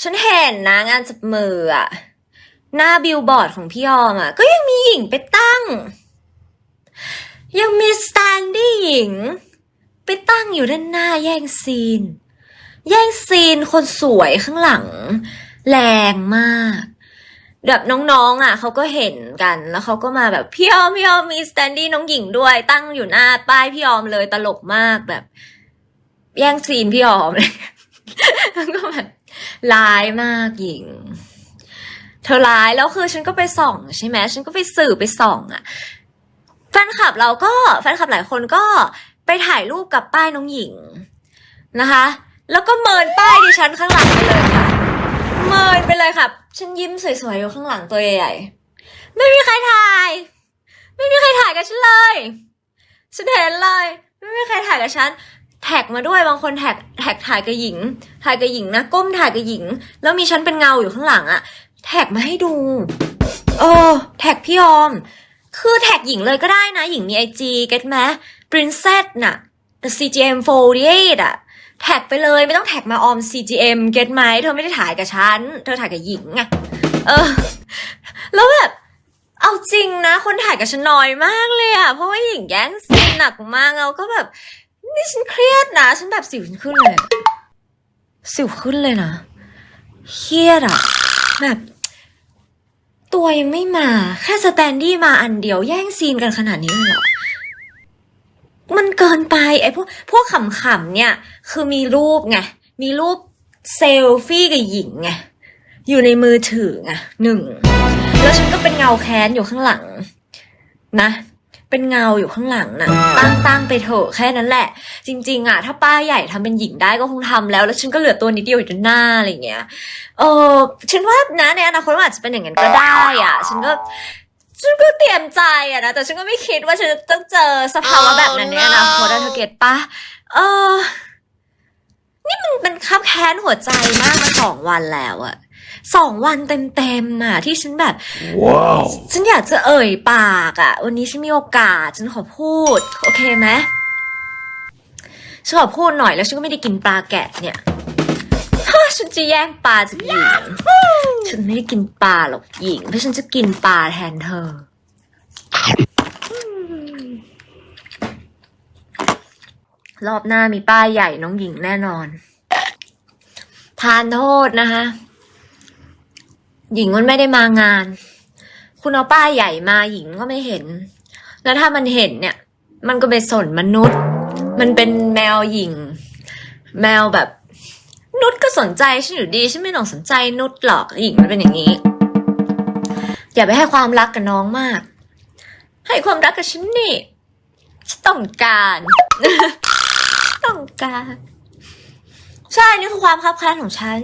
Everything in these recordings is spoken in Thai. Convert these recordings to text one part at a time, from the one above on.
ฉันเห็นนะงานจับมืออะหน้าบิลบอร์ดของพี่ออมอะก็ยังมีหญิงไปตั้ง ยังมีสแตนดี้หญิง ไปตั้งอยู่ด้านหน้าแย่งซีน แย่งซีนคนสวยข้างหลัง แรงมากแบบน้องๆอะเขาก็เห็นกันแล้วเขาก็มาแบบพี่ออมพี่ออมมีสแตนดี้น้องหญิงด้วย ตั้งอยู่หน้าป้ายพี่ออมเลยตลกมากแบบ แย่งซีนพี่ออมเลยแล้วก็แบบ ร้ายมากหญิง เธอร้ายแล้วคือฉันก็ไปส่องใช่ไหมฉันก็ไปสืบไปส่องอะแฟนคลับเราก็แฟนคลับหลายคนก็ไปถ่ายรูปกับป้ายน้องหญิงนะคะ แล้วก็เมินป้ายดิฉันข้างหลังไปเลยค่ะ เมินไปเลยค่ะ ฉันยิ้มสวยๆอยู่ข้างหลังตัวใหญ่ๆไม่มีใครถ่าย ไม่มีใครถ่ายกับฉันเลย ฉันเห็นเลย ไม่มีใครถ่ายกับฉัน แท็กมาด้วยบางคนแท็กแท็กถ่ายกับหญิง ถ่ายกับหญิงนะ ก้มถ่ายกับหญิง แล้วมีฉันเป็นเงาอยู่ข้างหลังอะแท็กมาให้ดูเออแท็กพี่ออม คือแท็กหญิงเลยก็ได้นะ หญิงมีไอจีเก็ตไหม princess น่ะ CGM 48อะแท็กไปเลยไม่ต้องแท็กมาออม CGM เก็ตไหมเธอไม่ได้ถ่ายกับฉัน เธอถ่ายกับหญิงไงเออ แล้วแบบเอาจริงนะ คนถ่ายกับฉันน้อยมากเลยอะเพราะว่าหญิงแย่งซีนหนักมากเราก็แบบ นี่ฉันเครียดนะ ฉันแบบสิวฉันขึ้นเลย สิวขึ้นเลยนะ เครียดอะแบบ ตัวยังไม่มา แค่สแตนดี้มาอันเดียวแย่งซีนกันขนาดนี้เลยเหรอ มันเกินไปไอ้พวกพวกขำๆเนี่ย คือมีรูปไง มีรูปเซลฟี่กับหญิงไง อยู่ในมือถือไงหนึ่ง แล้วฉันก็เป็นเงาแค้นอยู่ข้างหลัง นะ เป็นเงาอยู่ข้างหลังนะตั้งตั้งไปเถอะแค่นั้นแหละ จริง ๆอะถ้าป้าใหญ่ทำเป็นหญิงได้ก็คงทำแล้ว แล้วฉันก็เหลือตัวนิดเดียวอยู่ด้านหน้าอะไรอย่างเงี้ยเออฉันว่านะในอนาคตมันอาจจะเป็นอย่างนั้นก็ได้อะ ฉันก็ฉันก็เตรียมใจอะนะแต่ฉันก็ไม่คิดว่าฉันจะต้องเจอสภาวะแบบนั้นในอนาคตอะเธอเก็ตปะเออนี่มันเป็นคับแค้นหัวใจมากมาสองวันแล้วอะ สองวันเต็มๆอะที่ฉันแบบ Wow. ฉันอยากจะเอ่ยปากอะวันนี้ฉันมีโอกาส ฉันขอพูด โอเคไหมฉันขอพูดหน่อยแล้วฉันก็ไม่ได้กินปลาแกะเนี่ยฮ่าฉันจะแย่งปลาจากหญิง ฉันไม่ได้กินปลาหรอกหญิง เพราะฉันจะกินปลาแทนเธอ รอบหน้ามีป้ายใหญ่น้องหญิงแน่นอน ทานโทษนะคะ หญิงมันไม่ได้มางาน คุณเอาป้ายใหญ่มาหญิงก็ไม่เห็น แล้วถ้ามันเห็นเนี่ย มันก็ไปสนมนุษย์ มันเป็นแมวหญิง แมวแบบ นุชก็สนใจฉันอยู่ดีฉันไม่ต้องสนใจนุชหรอกหญิงมันเป็นอย่างนี้ อย่าไปให้ความรักกับน้องมาก ให้ความรักกับฉันนี่ฉันต้องการ ต้องการ ใช่นี่คือความคับแค้นของฉัน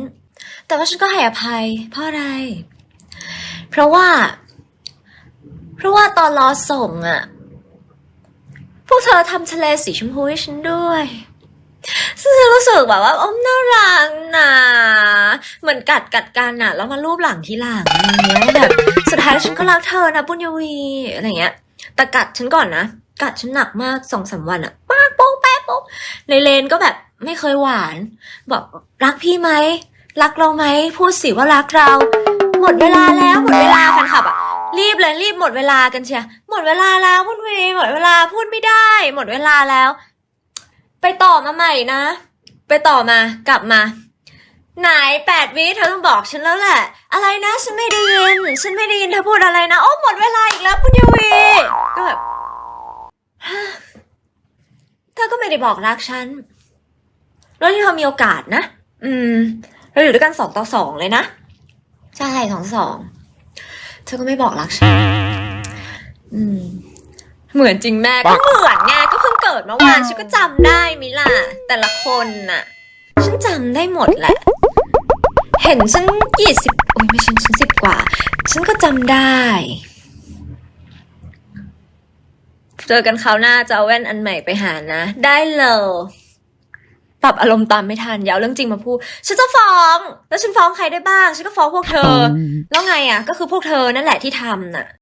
แต่ว่าฉันก็ให้อภัย เพราะอะไร เพราะว่า เพราะว่าตอนรอส่งอะพวกเธอทำทะเลสีชมพูให้ฉันด้วยซึ่งฉันรู้สึกแบบว่าอ้อมน่ารักนะเหมือนกัดกัดกันน่ะแล้วมารูปหลังที่หลังอย่างเงี้ยแบบสุดท้ายฉันก็รักเธอนะปุญญวีอะไรเงี้ย แต่กัดฉันก่อนนะ กัดฉันหนักมากสองสามวันอะปากโป๊กแป๊กโป๊กในเลนก็แบบไม่เคยหวาน บอกรักพี่ไหม รักเราไหมพูดสิว่ารักเรา หมดเวลาแล้วหมดเวลาแฟนคลับอะรีบเลยรีบหมดเวลากันเชียหมดเวลาแล้วพูดวีหมดเวลาพูดไม่ได้ หมดเวลาแล้ว ไปต่อมาใหม่นะ ไปต่อมากลับมาไหนแปดวิเธอต้องบอกฉันแล้วแหละ อะไรนะฉันไม่ได้ยิน ฉันไม่ได้ยินเธอพูดอะไรนะโอ้หมดเวลาอีกแล้วปุญญวีก็แบบเธอก็ไม่ได้บอกรักฉัน แล้วที่เธอมีโอกาสนะ อืม เราอยู่ด้วยกันสองต่อสองเลยนะ ใช่สองต่อสองเธอก็ไม่บอกรักฉันอืม เหมือนจริงแม่ก็เหมือนไงก็เพิ่งเกิดเมื่อวานฉันก็จำได้มิล่ะ แต่ละคนน่ะ ฉันจำได้หมดแหละ เห็นฉันยี่สิบโอ้ยไม่ใช่ฉันสิบกว่า ฉันก็จำได้ เจอกันคราวหน้าจะเอาแว่นอันใหม่ไปหานะ ได้เลย ปรับอารมณ์ตามไม่ทันอยาวเรื่องจริงมาพูด ฉันจะฟ้อง แล้วฉันฟ้องใครได้บ้าง ฉันก็ฟ้องพวกเธอ แล้วไงอะ ก็คือพวกเธอนั่นแหละที่ทำน่ะ